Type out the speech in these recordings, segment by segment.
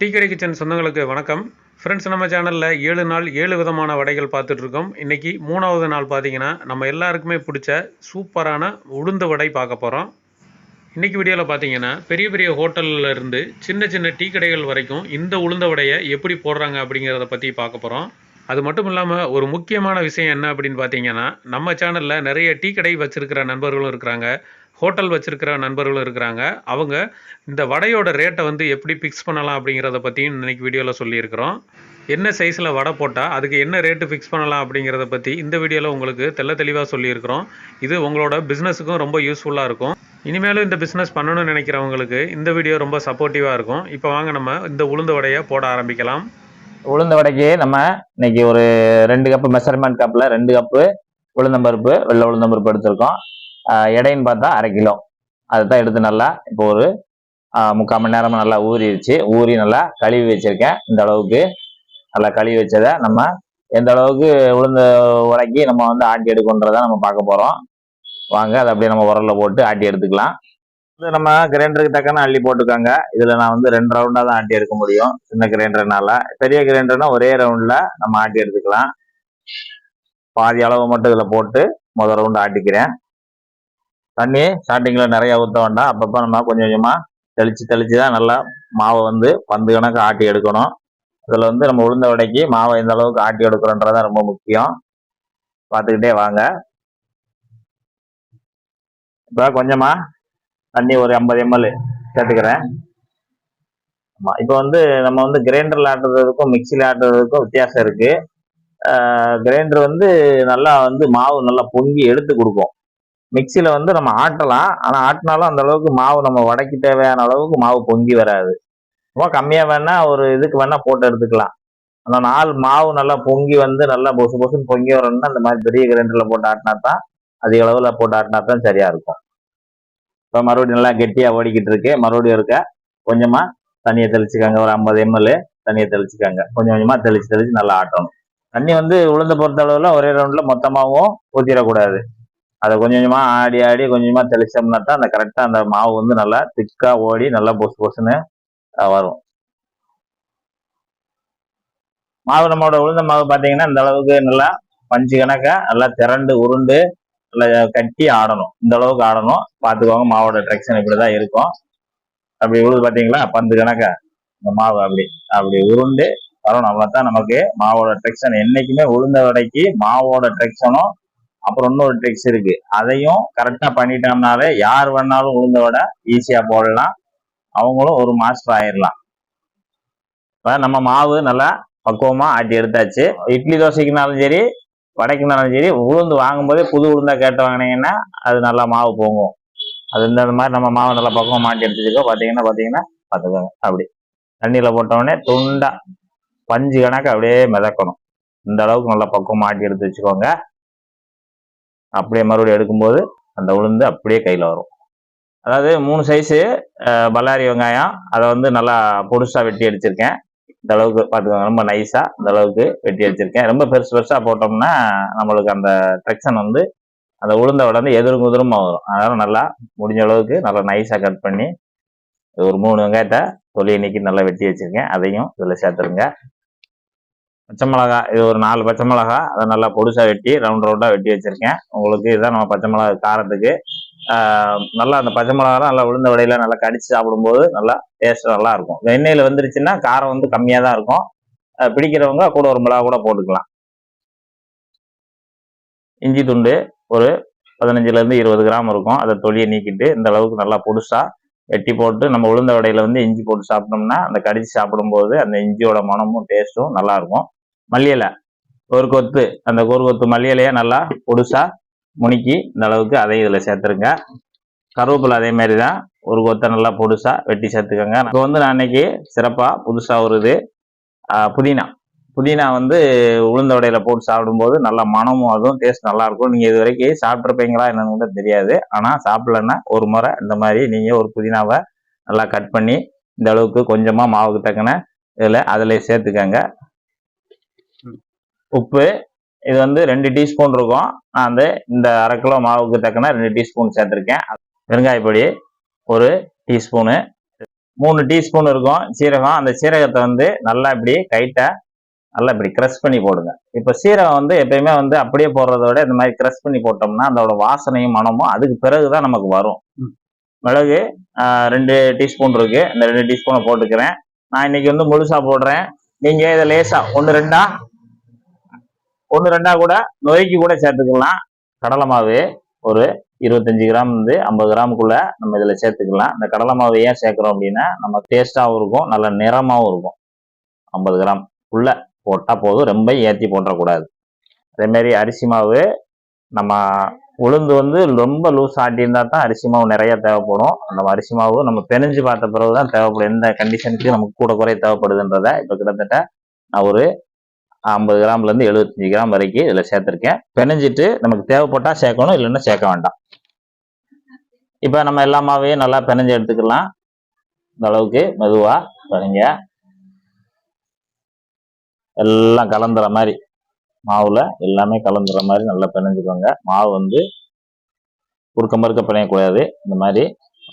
Tea கடை kitchen சொந்தங்களுக்கு வணக்கம். ஃப்ரெண்ட்ஸ் நம்ம சேனலில் ஏழு நாள் ஏழு விதமான வடைகள் பார்த்துட்ருக்கோம். இன்றைக்கி மூணாவது நாள் பார்த்தீங்கன்னா நம்ம எல்லாருக்குமே பிடிச்ச சூப்பரான உளுந்து வடை பார்க்க போகிறோம் இன்றைக்கி வீடியோவில் பார்த்தீங்கன்னா பெரிய பெரிய ஹோட்டலில் இருந்து சின்ன சின்ன டீ கடைகள் வரைக்கும் இந்த உளுந்த வடையை எப்படி போடுறாங்க அப்படிங்கிறத பற்றி பார்க்க போகிறோம் அது மட்டும் இல்லாமல் ஒரு முக்கியமான விஷயம் என்ன அப்படின்னு பார்த்தீங்கன்னா நம்ம சேனலில் நிறைய டீ கடை வச்சுருக்கிற நண்பர்களும் இருக்கிறாங்க ஹோட்டல் வச்சுருக்கிற நண்பர்களும் இருக்கிறாங்க. அவங்க இந்த வடையோட ரேட்டை வந்து எப்படி ஃபிக்ஸ் பண்ணலாம் அப்படிங்கிறத பற்றியும் இன்னைக்கு வீடியோவில் சொல்லியிருக்கிறோம். என்ன சைஸில் வடை போட்டால் அதுக்கு என்ன ரேட்டு ஃபிக்ஸ் பண்ணலாம் அப்படிங்கிறத பற்றி இந்த வீடியோவில் உங்களுக்கு தெள்ள தெளிவாக சொல்லியிருக்கிறோம். இது உங்களோட பிஸ்னஸுக்கும் ரொம்ப யூஸ்ஃபுல்லாக இருக்கும். இனிமேலும் இந்த பிஸ்னஸ் பண்ணணும்னு நினைக்கிறவங்களுக்கு இந்த வீடியோ ரொம்ப சப்போர்ட்டிவாக இருக்கும். இப்போ வாங்க நம்ம இந்த உளுந்து வடையை போட ஆரம்பிக்கலாம். உளுந்த வடைக்கு நம்ம இன்னைக்கு ஒரு ரெண்டு கப்பு மெஷர்மெண்ட் கப்பில் ரெண்டு கப்பு உளுந்தம்பருப்பு வெள்ளை உளுந்தம்பருப்பு எடுத்திருக்கோம். எடைன்னு பார்த்தா அரை கிலோ. அதை தான் எடுத்து நல்லா இப்போ ஒரு முக்கால் மணி நேரமாக நல்லா ஊறிடுச்சு. ஊறி நல்லா கழுவி வச்சுருக்கேன். இந்த அளவுக்கு நல்லா கழுவி வச்சதை நம்ம எந்த அளவுக்கு உளுந்த உடைக்கி நம்ம வந்து ஆட்டி எடுக்கணுன்றதை நம்ம பார்க்க போகிறோம் வாங்க அதை அப்படியே நம்ம உரல்ல போட்டு ஆட்டி எடுத்துக்கலாம். இது நம்ம கிரைண்டருக்கு தக்கன அள்ளி போட்டுக்காங்க. இதில் நான் வந்து ரெண்டு ரவுண்டாக தான் ஆட்டி எடுக்க முடியும். சின்ன கிரைண்டர்னால பெரிய கிரைண்டர்னா ஒரே ரவுண்டில் நம்ம ஆட்டி எடுத்துக்கலாம். பாதி அளவு மட்டும் இதில் போட்டு முதல் ரவுண்டு ஆட்டிக்கிறேன். தண்ணி ஸ்டார்டிங்கில் நிறையா ஊற்ற வேண்டாம். அப்பப்போ நம்ம கொஞ்சம் கொஞ்சமாக தெளித்து தெளித்து தான் நல்லா மாவை வந்து பந்து கணக்கு ஆட்டி எடுக்கணும். இதில் வந்து நம்ம உளுந்த வடைக்கு மாவை எந்த அளவுக்கு ஆட்டி எடுக்கிறோன்றது ரொம்ப முக்கியம். பார்த்துக்கிட்டே வாங்க. இப்போ கொஞ்சமா தண்ணி ஒரு ஐம்பது எம்எல் சேர்த்துக்கிறேன். ஆமாம் இப்போ வந்து நம்ம வந்து கிரைண்டரில் ஆட்டுறதுக்கும் மிக்சியில் ஆட்டுறதுக்கும் வித்தியாசம் இருக்குது கிரைண்டர் வந்து நல்லா வந்து மாவு நல்லா பொங்கி எடுத்து கொடுக்கும். மிக்சியில் வந்து நம்ம ஆட்டலாம் ஆனால் ஆட்டினாலும் அந்த அளவுக்கு மாவு நம்ம வடைக்கு தேவையான அளவுக்கு மாவு பொங்கி வராது. ரொம்ப கம்மியாக வேணால் ஒரு இதுக்கு வேணால் போட்டு எடுத்துக்கலாம். ஆனால் நாள் மாவு நல்லா பொங்கி வந்து நல்லா பொசு பொசுன்னு பொங்கி வரணும்னா அந்த மாதிரி பெரிய கிரைண்டரில் போட்டு ஆட்டினா தான் அதிக அளவில் போட்டு ஆட்டினா தான் சரியாக இருக்கும். இப்போ மறுபடியும் நல்லா கெட்டியாக ஓடிக்கிட்டு இருக்கு. மறுபடியும் இருக்க கொஞ்சமாக தண்ணியை தெளிச்சுக்காங்க. ஒரு ஐம்பது எம்எல் தண்ணியை தெளிச்சுக்காங்க. கொஞ்சம் கொஞ்சமாக தெளிச்சு தெளிச்சு நல்லா ஆட்டணும். தண்ணி வந்து உளுந்த பொறுத்த அளவில் ஒரே ரவுண்டில் மொத்தமாகவும் ஊற்றிடக்கூடாது அதை கொஞ்சம் கொஞ்சமாக ஆடி ஆடி கொஞ்சம் தெளிச்சோம்னா தான் அந்த கரெக்டாக அந்த மாவு வந்து நல்லா திக்காக ஓடி நல்லா பொசு பொசுன்னு வரும். மாவு நம்மளோட உளுந்த மாவு பார்த்தீங்கன்னா இந்த அளவுக்கு நல்லா பஞ்சு கணக்காக நல்லா திரண்டு உருண்டு கட்டி ஆடணும். இந்த அளவுக்கு ஆடணும். பார்த்துக்கோங்க மாவோட ட்ரெக்ஷன் இப்படிதான் இருக்கும். அப்படி உழுது பார்த்தீங்களா? பந்து கணக்கா. இந்த மாவு அப்படி அப்படி உருண்டு வரணும். அவ்வளோதான் நமக்கு மாவோட ட்ரெக்ஷன் என்னைக்குமே உளுந்த வடைக்கு மாவோட ட்ரெக்ஷனும் அப்புறம் இன்னொரு ட்ரிக்ஸ் இருக்கு. அதையும் கரெக்டாக பண்ணிட்டோம்னாலே யார் வேணாலும் உளுந்த வடை ஈஸியாக போடலாம். அவங்களும் ஒரு மாஸ்டர் ஆயிடலாம் இப்போ நம்ம மாவு நல்லா பக்குவமாக ஆட்டி எடுத்தாச்சு. இட்லி தோசைக்குனாலும் சரி வடைக்குனாலும் சரி உளுந்து வாங்கும்போதே புது உளுந்தாக கேட்டு வாங்கினீங்கன்னா அது நல்லா மாவு போகும். அது இந்த மாதிரி நம்ம மாவு நல்லா பக்குவம் மாட்டி எடுத்துக்கோ. பார்த்தீங்கன்னா பார்த்தீங்கன்னா பார்த்துக்கோங்க. அப்படி. தண்ணியில் போட்டோடனே துண்டா பஞ்சு கணக்கு அப்படியே மிதக்கணும். இந்த அளவுக்கு நல்லா பக்குவம் மாட்டி எடுத்து வச்சுக்கோங்க. அப்படியே மறுபடியும் எடுக்கும்போது அந்த உளுந்து அப்படியே கையில் வரும். அதாவது மூணு சைஸு பல்லாரி வெங்காயம் அதை வந்து நல்லா பொடுசாக வெட்டி அடிச்சிருக்கேன். இந்த அளவுக்கு பார்த்துக்கோங்க ரொம்ப நைஸாக இந்த அளவுக்கு வெட்டி அடிச்சிருக்கேன் ரொம்ப பெருசு பெருசாக போட்டோம்னா நம்மளுக்கு அந்த ட்ரெக்ஷன் வந்து அந்த உளுந்த வடை வந்து எதிரும் குதிரமாக வரும். அதனால் நல்லா முடிஞ்ச அளவுக்கு நல்லா நைஸாக கட் பண்ணி ஒரு மூணு வெங்காயத்தை தொழில் இன்னைக்கு நல்லா வெட்டி வச்சிருக்கேன். அதையும் இதில் சேர்த்துருங்க. பச்சை மிளகா இது ஒரு நாலு பச்சை மிளகா அதை நல்லா பொடிசாக வெட்டி ரவுண்ட் ரவுண்டாக வெட்டி வச்சுருக்கேன். உங்களுக்கு இதுதான் நம்ம பச்சை மிளகா காரத்துக்கு. நல்லா அந்த பச்சை மிளகாலாம் நல்லா உளுந்த வடையில் நல்லா கடிச்சு சாப்பிடும்போது நல்லா டேஸ்ட் நல்லா இருக்கும். வந்துருச்சுன்னா காரம் வந்து கம்மியாக தான் இருக்கும். பிடிக்கிறவங்க கூட ஒரு மிளகா கூட போட்டுக்கலாம். இஞ்சி துண்டு ஒரு பதினஞ்சுலேருந்து இருபது கிராம் இருக்கும். அதை தொலியை நீக்கிட்டு இந்த அளவுக்கு நல்லா பொடிசாக வெட்டி போட்டு நம்ம உளுந்த வடையில் வந்து இஞ்சி போட்டு சாப்பிட்டோம்னா அந்த கடிச்சு சாப்பிடும்போது அந்த இஞ்சியோட மனமும் டேஸ்ட்டும் நல்லாயிருக்கும் மல்லியலை. மல்லி இலை ஒரு கொத்து. அந்த ஒரு கொத்து மல்லி இலையை நல்லா பொடுசாக முணுக்கி இந்த அளவுக்கு அதையும் இதில் சேர்த்துருங்க. கருவேப்பிலை அதே மாதிரி தான் ஒரு கொத்தை நல்லா பொடுசாக வெட்டி சேர்த்துக்கோங்க. இப்போ வந்து நான் அன்னைக்கு சிறப்பாக புதுசாக ஒரு இது புதினா. புதினா வந்து உளுந்த உடையில போட்டு சாப்பிடும்போது நல்லா மனமும் அதுவும் டேஸ்ட் நல்லா இருக்கும். நீங்கள் இது வரைக்கும் சாப்பிட்ருப்பீங்களா என்னன்னு கூட தெரியாது. ஆனால் சாப்பிடலன்னா ஒரு முறை இந்த மாதிரி நீங்கள் ஒரு புதினாவை நல்லா கட் பண்ணி இந்த அளவுக்கு கொஞ்சமாக மாவுக்கு தக்கன இதில் அதில் சேர்த்துக்கங்க. உப்பு இது வந்து ரெண்டு டீஸ்பூன் இருக்கும். நான் வந்து இந்த அரை கிலோ மாவுக்கு தக்கன ரெண்டு டீஸ்பூன் சேர்த்துருக்கேன். பெருங்காயப்பொடி ஒரு டீஸ்பூனு. மூணு டீஸ்பூன் இருக்கும். சீரகம் அந்த சீரகத்தை வந்து நல்லா இப்படி கைட்டை நல்லா இப்படி க்ரஷ் பண்ணி போடுங்க. இப்போ சீரகம் வந்து எப்பயுமே வந்து அப்படியே போடுறத விட இந்த மாதிரி க்ரஷ் பண்ணி போட்டோம்னா அதோட வாசனையும் மனமும் அதுக்கு பிறகுதான் நமக்கு வரும். மிளகு ரெண்டு டீஸ்பூன் இருக்கு. இந்த ரெண்டு டீஸ்பூனை போட்டுக்கிறேன். நான் இன்னைக்கு வந்து முழுசா போடுறேன். நீங்க இதை லேசா ஒன்று ரெண்டா? ஒன்று ரெண்டா கூட நொறுக்கி கூட சேர்த்துக்கலாம். கடலை மாவு ஒரு இருபத்தஞ்சு கிராம் வந்து ஐம்பது கிராமுக்குள்ள நம்ம இதில் சேர்த்துக்கலாம். இந்த கடலை மாவு ஏன் சேர்க்குறோம் அப்படின்னா நம்ம டேஸ்டாகவும் இருக்கும் நல்ல நிறமாகவும் இருக்கும். ஐம்பது கிராம் உள்ள போட்டால் போதும் ரொம்ப ஏற்றி போட்டுறக்கூடாது அதேமாரி அரிசி மாவு நம்ம உளுந்து வந்து ரொம்ப லூஸ் ஆட்டியிருந்தா தான் அரிசி மாவு நிறைய தேவைப்படும். அந்த அரிசி மாவு நம்ம பெனஞ்சு பார்த்த பிறகு தான் தேவைப்படும். எந்த கண்டிஷனுக்கு நமக்கு கூட குறைய தேவைப்படுதுன்றத இப்போ கிட்டத்தட்ட நான் ஒரு ஐம்பது கிராம்லேருந்து எழுபத்தஞ்சு கிராம் வரைக்கும் இதில் சேர்த்துருக்கேன். பெனஞ்சிட்டு நமக்கு தேவைப்பட்டா சேர்க்கணும் இல்லைன்னா சேர்க்க வேண்டாம். இப்போ நம்ம எல்லா மாவையும் நல்லா பெனஞ்சு எடுத்துக்கலாம். இந்த அளவுக்கு மெதுவாக பாருங்க எல்லாம் கலந்துற மாதிரி மாவில் எல்லாமே கலந்துற மாதிரி நல்லா பிணைஞ்சுக்கோங்க. மாவு வந்து குறுக்க மறுக்க பிணையக்கூடாது. இந்த மாதிரி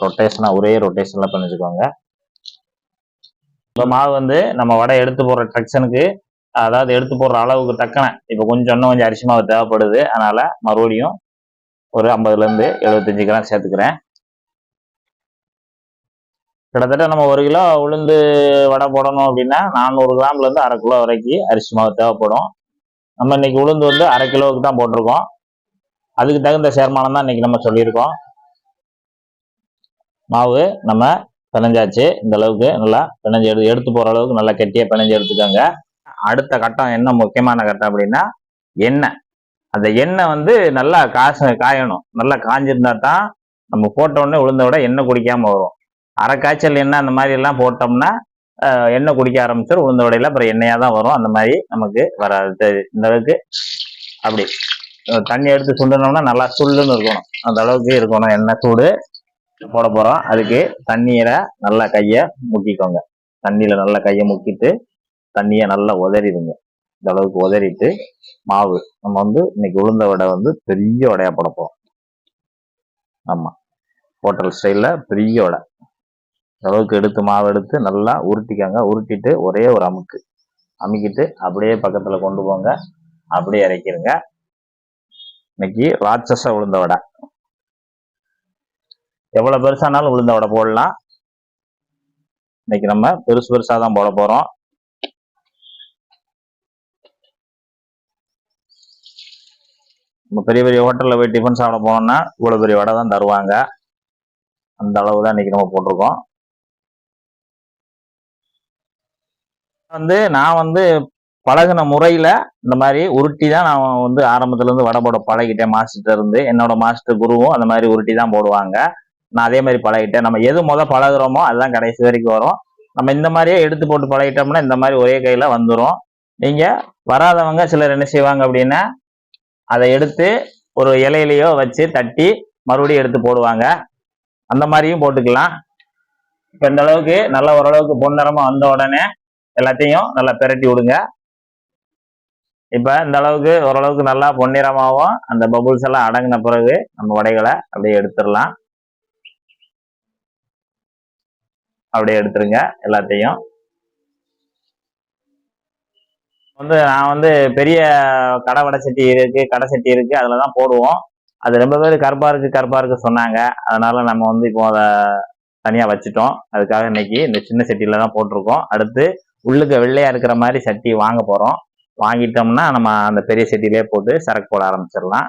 ரொட்டேஷனாக ஒரே ரொட்டேஷனில் பிணைஞ்சுக்கோங்க. இப்போ மாவு வந்து நம்ம வடை எடுத்து போடுற ட்ரக்ஷனுக்கு அதாவது எடுத்து போடுற அளவுக்கு தக்கன. இப்போ கொஞ்சம் இன்னும் கொஞ்சம் அரிசி மாவு தேவைப்படுது. அதனால மறுபடியும் ஒரு ஐம்பதுலேருந்து எழுபத்தஞ்சு கிராம் சேர்த்துக்கிறேன். கிட்டத்தட்ட நம்ம ஒரு கிலோ உளுந்து வடை போடணும் அப்படின்னா நானூறு கிராம்லேருந்து அரை கிலோ வரைக்கும் அரிசி மாவு தேவைப்படும். நம்ம இன்னைக்கு உளுந்து வந்து அரை கிலோவுக்கு தான் போட்டிருக்கோம். அதுக்கு தகுந்த சேர்மானம் தான் இன்னைக்கு நம்ம சொல்லியிருக்கோம். மாவு நம்ம பிணைஞ்சாச்சு. இந்த அளவுக்கு நல்லா பிணைஞ்சு எடுத்து எடுத்து போற அளவுக்கு நல்லா கெட்டியாக பிணைஞ்சு எடுத்துக்கோங்க. அடுத்த கட்டம் என்ன முக்கியமான கட்டம் அப்படின்னா எண்ணெய். அந்த எண்ணெய் வந்து நல்லா காசு காயணும். நல்லா காஞ்சிருந்தா தான் நம்ம போட்ட உளுந்த விட எண்ணெய் குடிக்காமல் வரும். அரைக்காய்ச்சல் எண்ணெய் அந்த மாதிரி எல்லாம் போட்டோம்னா எண்ணெய் குடிக்க ஆரம்பிச்சிடும் உளுந்த விடையில அப்புறம் எண்ணெயாக தான் வரும். அந்த மாதிரி நமக்கு வராது. இந்த அளவுக்கு அப்படி. தண்ணி எடுத்து சுண்டனோம்னா நல்லா சுள்ளுன்னு இருக்கணும். அந்த அளவுக்கு இருக்கணும். எண்ணெய் சூடு போட போகிறோம் அதுக்கு தண்ணீரை நல்லா கையை முக்கிக்கோங்க. தண்ணியில் நல்லா கையை முக்கிட்டு தண்ணியை நல்லா உதறிடுங்க. இந்த அளவுக்கு உதறிட்டு மாவு. நம்ம வந்து இன்னைக்கு உளுந்த வடை வந்து பெரிய வடையா போடப்போம் ஆமா. ஹோட்டல் ஸ்டைல்ல பெரிய வடை. இந்த அளவுக்கு எடுத்து மாவு எடுத்து நல்லா உருட்டிக்காங்க. உருட்டிட்டு ஒரே ஒரு அமுக்கு. அமுக்கிட்டு அப்படியே பக்கத்துல கொண்டு போங்க. அப்படியே இறக்கிருங்க. இன்னைக்கு ராட்சச உளுந்த வடை. எவ்வளவு பெருசானாலும் உளுந்த வடை போடலாம். இன்னைக்கு நம்ம பெருசு பெருசா தான் போட போறோம். நம்ம பெரிய பெரிய ஹோட்டலில் போய் டிஃபன் சாப்பிட போனோம்னா இவ்வளோ பெரிய வடை தான் தருவாங்க. அந்த அளவு தான் இன்னைக்கு நம்ம போட்டிருக்கோம். வந்து நான் வந்து பழகுன முறையில் இந்த மாதிரி உருட்டி தான் நான் வந்து ஆரம்பத்துலேருந்து வடை போட பழகிட்டேன். மாஸ்டர் இருந்து என்னோட மாஸ்டர் குருவும் அந்த மாதிரி உருட்டி தான் போடுவாங்க. நான் அதே மாதிரி பழகிட்டேன். நம்ம எது முதல் பழகுறோமோ அதுதான் கடைசி வரைக்கும் வரும். நம்ம இந்த மாதிரியே எடுத்து போட்டு பழகிட்டோம்னா இந்த மாதிரி ஒரே கையில் வந்துடும் நீங்கள் வராதவங்க சிலர் என்ன செய்வாங்க அப்படின்னா அதை எடுத்து ஒரு இலையிலையோ வச்சு தட்டி மறுபடியும் எடுத்து போடுவாங்க. அந்த மாதிரியும் போட்டுக்கலாம். இப்போ இந்த அளவுக்கு நல்ல ஓரளவுக்கு பொன்னிறமா வந்த உடனே எல்லாத்தையும் நல்லா பிரட்டி விடுங்க. இப்போ இந்த அளவுக்கு ஓரளவுக்கு நல்லா பொன்னிறமாகவும் அந்த பபுள்ஸ் எல்லாம் அடங்கின பிறகு நம்ம வடைகளை அப்படியே எடுத்துடலாம். அப்படியே எடுத்துருங்க எல்லாத்தையும். வந்து நான் வந்து பெரிய கடை வடை சட்டி இருக்கு கடை சட்டி இருக்கு அதுல தான் போடுவோம். அது ரொம்ப பேர் கருப்பா இருக்கு கருப்பா இருக்கு சொன்னாங்க. அதனால நம்ம வந்து இப்போ அதை தனியா வச்சுட்டோம். அதுக்காக இன்னைக்கு இந்த சின்ன சட்டியில தான் போட்டிருக்கோம். அடுத்து உள்ளுக்கு வெள்ளையா இருக்கிற மாதிரி சட்டி வாங்க போறோம். வாங்கிட்டோம்னா நம்ம அந்த பெரிய சட்டியிலே போட்டு சரக்கு போட ஆரம்பிச்சிடலாம்.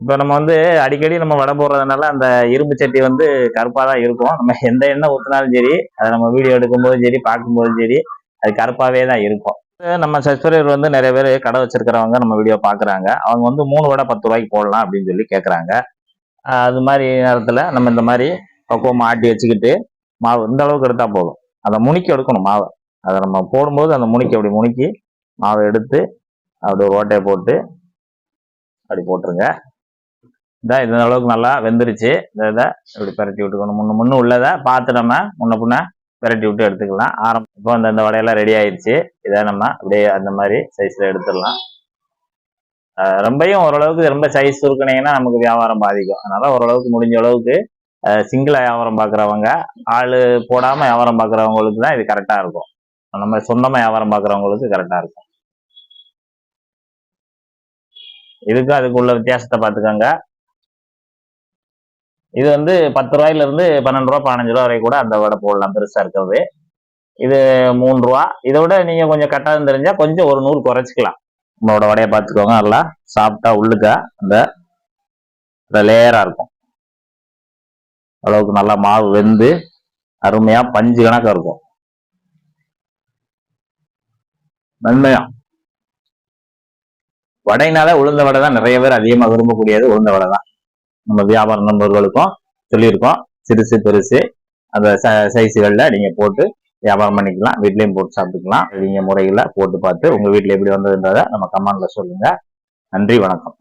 இப்போ நம்ம வந்து அடிக்கடி நம்ம வடை போடுறதுனால அந்த இரும்பு சட்டி வந்து கருப்பாக தான் இருக்கும். நம்ம எந்த எண்ணெய் ஊற்றினாலும் சரி அதை நம்ம வீடியோ எடுக்கும்போதும் சரி பார்க்கும்போதும் சரி அது கருப்பாகவே தான் இருக்கும். நம்ம சப்ஸ்கிரைபர் வந்து நிறைய பேர் கடை வச்சிருக்கிறவங்க நம்ம வீடியோ பார்க்குறாங்க. அவங்க வந்து மூணு வடை பத்து ரூபாய்க்கு போடலாம் அப்படின்னு சொல்லி கேட்குறாங்க அது மாதிரி நேரத்தில் நம்ம இந்த மாதிரி பக்குவமாக ஆட்டி வச்சுக்கிட்டு மாவு இந்த அளவுக்கு எடுத்தால் போதும். அதை முனிக்கி எடுக்கணும் மாவை. அதை நம்ம போடும்போது அந்த முனிக்கி அப்படி முனிக்கி மாவை எடுத்து அப்படி ஒரு ஓட்டையை போட்டு அப்படி போட்டுருங்க. இதான் இந்த அளவுக்கு நல்லா வெந்துருச்சு. இந்த இதை இப்படி பரட்டி விட்டுக்கணும். முன்ன முன்னு உள்ளதை பார்த்து நம்ம முன்ன பின்ன விரட்டி விட்டு எடுத்துக்கலாம். ஆரம்ப இப்போ அந்த வடையெல்லாம் ரெடி ஆயிடுச்சு. இதை நம்ம அப்படியே அந்த மாதிரி சைஸ்ல எடுத்துடலாம். ரொம்பையும் ஓரளவுக்கு ரொம்ப சைஸ் சுருக்கினீங்கன்னா நமக்கு வியாபாரம் பாதிக்கும். அதனால ஓரளவுக்கு முடிஞ்ச அளவுக்கு சிங்கிளாக வியாபாரம் பார்க்குறவங்க ஆள் போடாமல் வியாபாரம் பார்க்குறவங்களுக்கு தான் இது கரெக்டாக இருக்கும். நம்ம சொந்தமாக வியாபாரம் பார்க்குறவங்களுக்கு கரெக்டாக இருக்கும். இதுக்கு அதுக்குள்ள வித்தியாசத்தை பார்த்துக்கோங்க. இது வந்து பத்து ரூபாயில இருந்து பன்னெண்டு ரூபா பதினஞ்சு ரூபா வரைக்கும் கூட அந்த வடை போடலாம் பெருசா இருக்கிறது. இது மூணு ரூபா. இதை விட நீங்க கொஞ்சம் கட்டாதுன்னு தெரிஞ்சா கொஞ்சம் ஒரு நூறு குறைச்சிக்கலாம். உங்களோட வடையை பார்த்துக்கோங்க நல்லா சாப்பிட்டா உள்ளுக்க அந்த லேயரா இருக்கும். அளவுக்கு நல்லா மாவு வெந்து அருமையா பஞ்சு கணக்கா இருக்கும். மென்மையா. வடைனால உளுந்த வடை தான் நிறைய பேர் அதிகமாக விரும்பக்கூடியது உளுந்த வடை தான். நம்ம வியாபார நண்பர்களுக்கும் சொல்லியிருக்கோம். சிறுசு பெருசு அந்த சைஸுகளில் நீங்கள் போட்டு வியாபாரம் பண்ணிக்கலாம். வீட்லேயும் போட்டு சாப்பிட்டுக்கலாம். நீங்கள் முறையில் போட்டு பார்த்து உங்க வீட்டில் எப்படி வந்ததுன்றதை நம்ம கமெண்டில் சொல்லுங்க. நன்றி வணக்கம்.